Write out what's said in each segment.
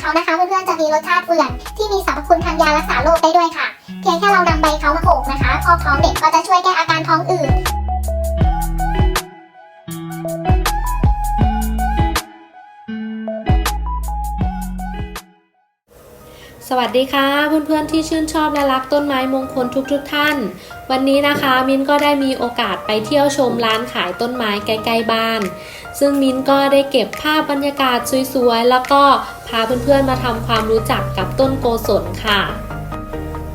เขานะคะเพื่อนๆจะมีรสชาติเปื่อน ที่มีสรรพคุณทางยารักษาโรคได้ด้วยค่ะ เพียงแค่เรานำใบเขามาโขกนะคะพอกท้องเด็กก็จะช่วยแก้อาการท้องอืด สวัสดีค่ะเพื่อนๆที่ชื่นชอบและรักต้นไม้มงคลทุกๆทท่าน วันนี้นะคะมินก็ได้มีโอกาสไปเที่ยวชมร้านขายต้นไม้ใกล้ๆบ้าน ซึ่งมินก็ได้เก็บภาพบรรยากาศสวยๆแล้วก็พาเพื่อนๆมาทำความรู้จักกับต้นโกศลค่ะ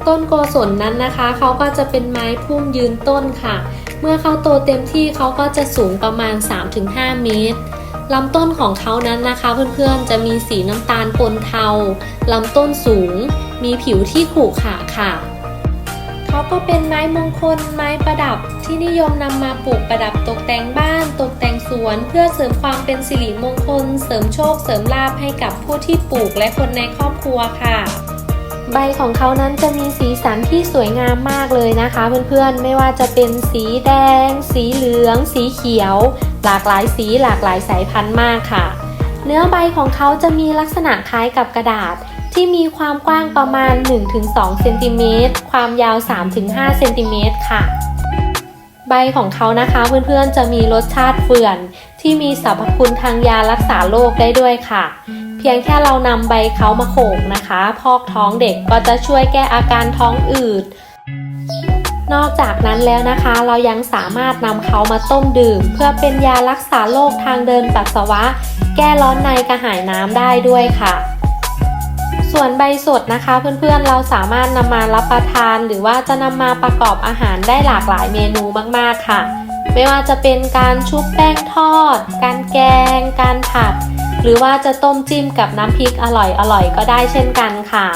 ต้นโกศลนั้นนะคะเขาก็จะเป็นไม้พุ่มยืนต้นค่ะ เมื่อเขาโตเต็มที่เขาก็จะสูงประมาณ 3-5 เมตร ลำต้นของเขานั้นนะคะเพื่อนๆจะมีสีน้ำตาลปนเทาลำต้นสูง มีผิวที่ขรุขระค่ะ เขาก็เป็นไม้มงคลไม้ประดับที่นิยมนำมาปลูกประดับตกแต่งบ้าน ตกแต่งสวน เพื่อเสริมความเป็นสิริมงคล เสริมโชคเสริมลาภให้กับผู้ที่ปลูกและคนในครอบครัวค่ะ ใบของเขานั้นจะมีสีสันที่สวยงามมากเลยนะคะ เพื่อนๆ ไม่ว่าจะเป็นสีแดง สีเหลือง สีเขียว หลากหลายสีหลากหลายสายพันธุ์มากค่ะ เนื้อใบของเขาจะมีลักษณะคล้ายกับกระดาษ ที่มีความกว้างประมาณ 1-2 เซนติเมตร ความยาว 3-5 เซนติเมตรค่ะ ใบของเขานะคะเพื่อนๆจะมีรสชาติเฟื่อน ที่มีสรรพคุณทางยารักษาโรคได้ด้วยค่ะ เพียงแค่เรานำใบเขามาโขกนะคะ พอกท้องเด็กก็จะช่วยแก้อาการท้องอืด นอกจากนั้นแล้วนะคะ เรายังสามารถนำเขามาต้มดื่ม เพื่อเป็นยารักษาโรคทางเดินปัสสาวะ แก้ร้อนในกระหายน้ำได้ด้วยค่ะ ส่วนใบสดนะคะเพื่อนๆเราสามารถนำมารับประทานหรือว่าจะนำมาประกอบอาหารได้หลากหลายเมนูมากๆค่ะ ไม่ว่าจะเป็นการชุบแป้งทอด การแกง การผัด หรือว่าจะต้มจิ้มกับน้ำพริกอร่อยๆก็ได้เช่นกันค่ะ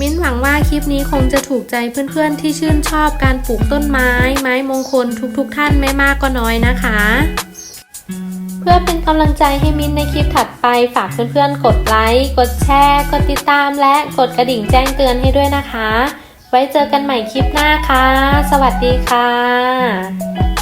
มิ้นหวังว่าคลิปนี้คงจะถูกใจเพื่อนๆที่ชื่นชอบการปลูกต้นไม้ ไม้มงคลทุกๆทท่านไม่มากก็น้อยนะคะ เพื่อเป็นกำลังใจให้มิ้นในคลิปถัดไปฝากเพื่อนๆ กดไลค์ กดแชร์ กดติดตามและกดกระดิ่งแจ้งเตือนให้ด้วยนะคะ ไว้เจอกันใหม่คลิปหน้าค่ะ สวัสดีค่ะ